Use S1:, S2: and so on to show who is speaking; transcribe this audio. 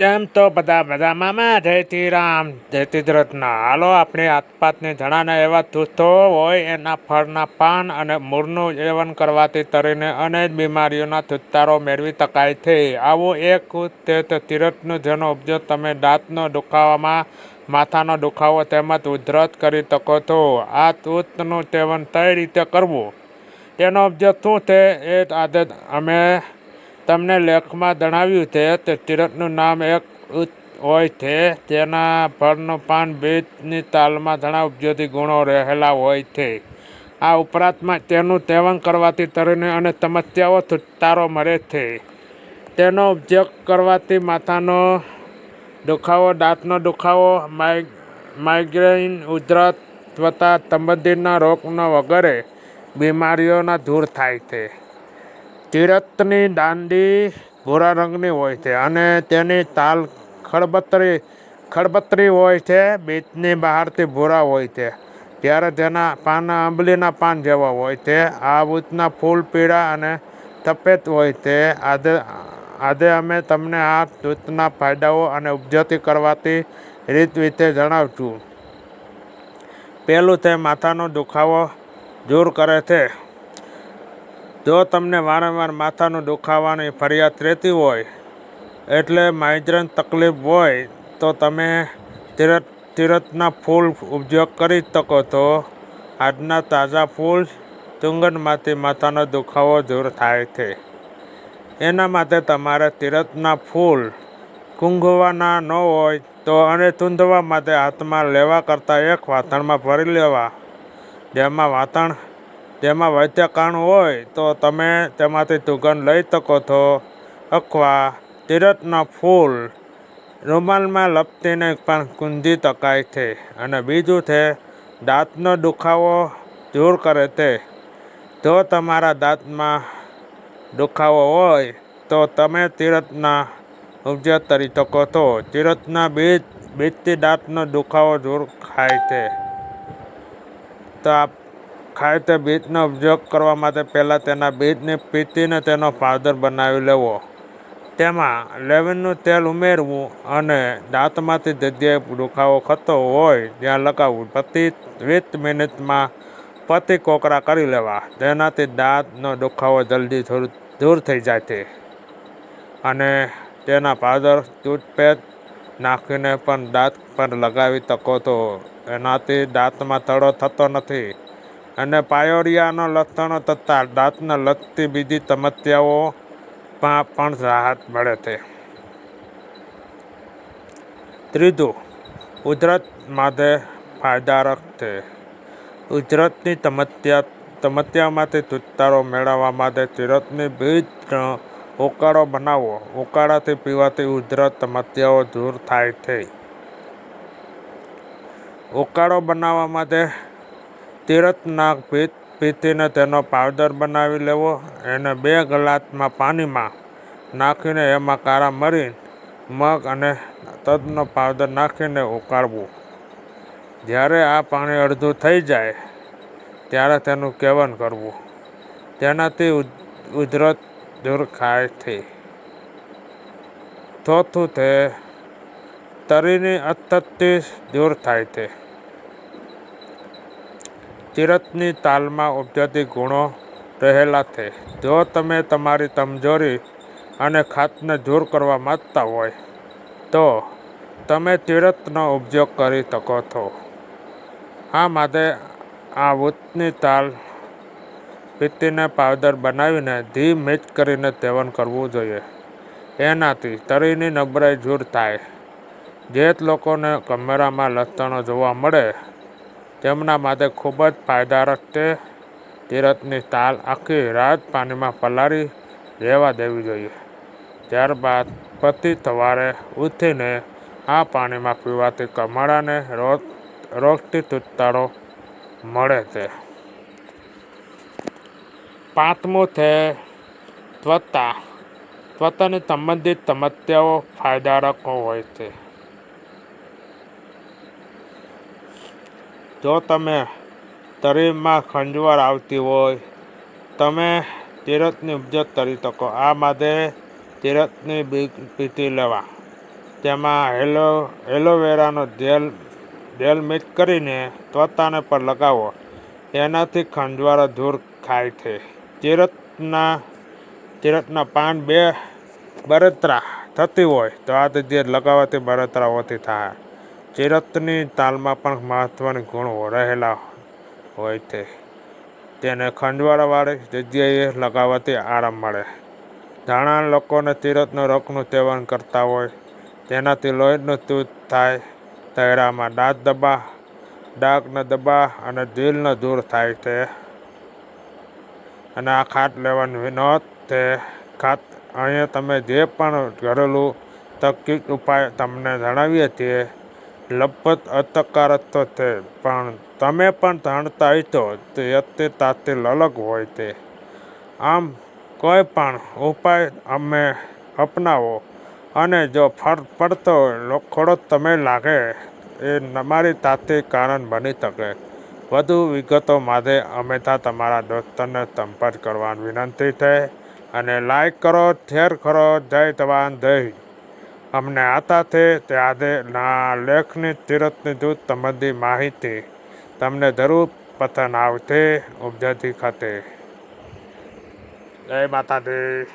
S1: તેમ તો બધા બધા મામા જયતી રામ. જયતી રત્ના હાલો, આપણી આસપાસની જણાના એવા તુસ્તો હોય, એના ફળના પાન અને મૂળનું સેવન કરવાથી તરીને અનેક બીમારીઓના છુટકારો મેળવી શકાય છે. આવું એક તે તીરથનો જેનો ઉપજો તમે દાંતનો દુખાવામાં, માથાનો દુખાવો તેમજ ઉધરત કરી શકો છો. આ તૂતનું સેવન કઈ રીતે કરવું? તેનો ઉપજો શું છે? એ આજે અમે તમને લેખમાં જણાવ્યું છે તે તીરથનું નામ એક હોય છે. તેના ફળનું પાન બીજની તાલમાં ઘણા ઉપયોગી ગુણો રહેલા હોય છે. આ ઉપરાંતમાં તેનું સેવન કરવાથી તરીને અને સમસ્યાઓ છુટકારો મળે છે. તેનો ઉપયોગ કરવાથી માથાનો દુખાવો, દાંતનો દુખાવો માઈ માઇગ્રેન ઉધરસ તથા સંબંધીના રોગનો વગેરે બીમારીઓના દૂર થાય છે. તીરથની દાંડી ભૂરા રંગની હોય છે અને તેની તાલ ખડબતરી ખડબતરી હોય છે બીજની બહારથી ભૂરા હોય છે. ત્યારે તેના પાન આંબલીના પાન જેવા હોય છે. આ બુધના ફૂલ પીળા અને સફેદ હોય છે. આજે આજે અમે તમને આ દૂધના ફાયદાઓ અને ઉપજતી કરવાથી રીત વિશે જણાવશું. પહેલું તે માથાનો દુખાવો દૂર કરે છે. જો તમને વારંવાર માથાનું દુખાવાની ફરિયાદ રહેતી હોય, એટલે માઇગ્રેન તકલીફ હોય, તો તમે તીરથ તીરથના ફૂલ ઉપયોગ કરી શકો તો આજના તાજા ફૂલ ચુંગનમાંથી માથાનો દુખાવો દૂર થાય છે. એના માટે તમારે તીરથના ફૂલ કુંઘવાના ન હોય, તો અને ધૂંધવા માટે હાથમાં લેવા કરતાં એક વાસણમાં ભરી લેવા. જેમાં વાસણ જેમાં વૈદ્યકાણું હોય તો તમે તેમાંથી સુગંધ લઈ શકો છો. અથવા તીરથના ફૂલ, રૂમાલમાં લપટીને પણ કુંજી શકાય છે. અને બીજું છે, દાંતનો દુખાવો દૂર કરે છે. જો તમારા દાંતમાં દુખાવો હોય તો તમે તીરથના ઉપયોગ કરી શકો છો. તીરથના બીજ, બીજથી દાંતનો દુખાવો દૂર થાય છે. તો આપ ખાય તે બીજનો ઉપયોગ કરવા માટે પહેલાં તેના બીજને પીતીને તેનો પાવડર બનાવી લેવો. તેમાં લેવનનું તેલ ઉમેરવું અને દાંતમાંથી જગ્યાએ દુખાવો થતો હોય ત્યાં લગાવવું. પ્રતિ વીસ મિનિટમાં પતિ કોકરા કરી લેવા. તેનાથી દાંતનો દુખાવો જલ્દી થોડું દૂર થઈ જાય છે. અને તેના પાવડર ટૂથપેસ્ટ નાખીને પણ દાંત પર લગાવી શકો તો એનાથી દાંતમાં તળો થતો નથી. અને પાયોરિયાનો લક્ષણો તથા દાંતને લગતી બીજી સમસ્યાઓમાં પણ રાહત મળે છે. ત્રીજું, ઉધરત માટે ફાયદારક છે. ઉધરતની સમસ્યા સમસ્યામાંથી છુટકારો મેળવવા માટે તિરતની બીજ ઉકાળો બનાવવો ઉકાળાથી પીવાથી ઉધરત સમસ્યાઓ દૂર થાય છે. ઉકાળો બનાવવા માટે તીરથના બીજ પીતીને તેનો પાવડર બનાવી લેવો. એને બે ગલાતમાં પાણીમાં નાખીને એમાં કારા મરી મગ અને તદનો પાવડર નાખીને ઉકાળવું. જ્યારે આ પાણી અડધું થઈ જાય, ત્યારે તેનું કેવન કરવું? તેનાથી ઉધરત દૂર થાય છે. ચોથું તે તરીની અતૃપ્તિ દૂર થાય છે. તીરથની તાલમાં ઉપજતી ગુણો રહેલા છે. જો તમે તમારી કમજોરી અને ખાતને દૂર કરવા માગતા હોય, તો તમે તીરથનો ઉપયોગ કરી શકો છો. આ માટે આ વૃતની તાલ પીતીને પાવડર બનાવીને ઘી મિક્સ કરીને સેવન કરવું જોઈએ. એનાથી શરીરની નબળાઈ દૂર થાય. જે લોકોને કમેરામાં લસણો જોવા મળે તેમના માટે ખૂબ જ ફાયદારક છે. તીરથની તાલ આખી રાત પાણીમાં પલાળી રહેવા દેવી જોઈએ. ત્યારબાદ પછી સવારે ઉઠીને આ પાણીમાં પીવાથી કમળાને રોગ, રોગથી છુટકારો મળે છે. પાંચમું છે ત્વતા ત્વતાની સંબંધિત સમસ્યાઓ ફાયદારક હોય છે. જો તમે શરીરમાં ખંજવાળ આવતી હોય, તમે તીરથની ઉપજત કરી શકો. આ માટે તીરથની પીસી લેવા. તેમાં એલો, એલોવેરાનો જેલ જેલ મિક્સ કરીને ત્વતાને પર લગાવો. એનાથી ખંજવાળો દૂર થાય છે. તીરથના ચિરતના પાન બે બળતરા થતી હોય, તો આ જે લગાવવાથી બળતરા ઓછી થાય. ચિરતની તાલમાં પણ મહત્ત્વના ગુણ રહેલા હોય છે. તેને ખંડવાળાવાળી જગ્યાએ લગાવવાથી આરામ મળે. ઘણા લોકોને તીરથનો રોગનું સેવન કરતા હોય, તેનાથી લોહીનું તૂત થાય, તૈરામાં દાંત દબા ડાકને દબા અને દિલનો દૂર થાય છે. અને આ ખાટ લેવાની વિનોદ છે, ખાત અહીંયા તમે જે પણ ઘરેલું તકીક ઉપાય તમને જણાવીએ છીએ લગભગ અતકાર તો તે પણ તમે પણ જાણતા હશો તે અતિ તાત્તિલ અલગ હોય તે. આમ કોઈ પણ ઉપાય અમે અપનાવો અને જો ફર પડતો હોય તમે લાગે એ તમારી તાતે કારણ બની શકે. વધુ વિગતો માટે હંમેશા તમારા દોસ્તને સંપર્ક કરવાની વિનંતી છે. અને લાઈક કરો શેર કરો. જય જવાન, જય. અમને આતા છે તે આજે ના લેખની તીરથની જૂથ સંબંધી માહિતી. તમને જરૂર પસંદ આવશે ઉપજાતી ખાતે. જય માતાજી.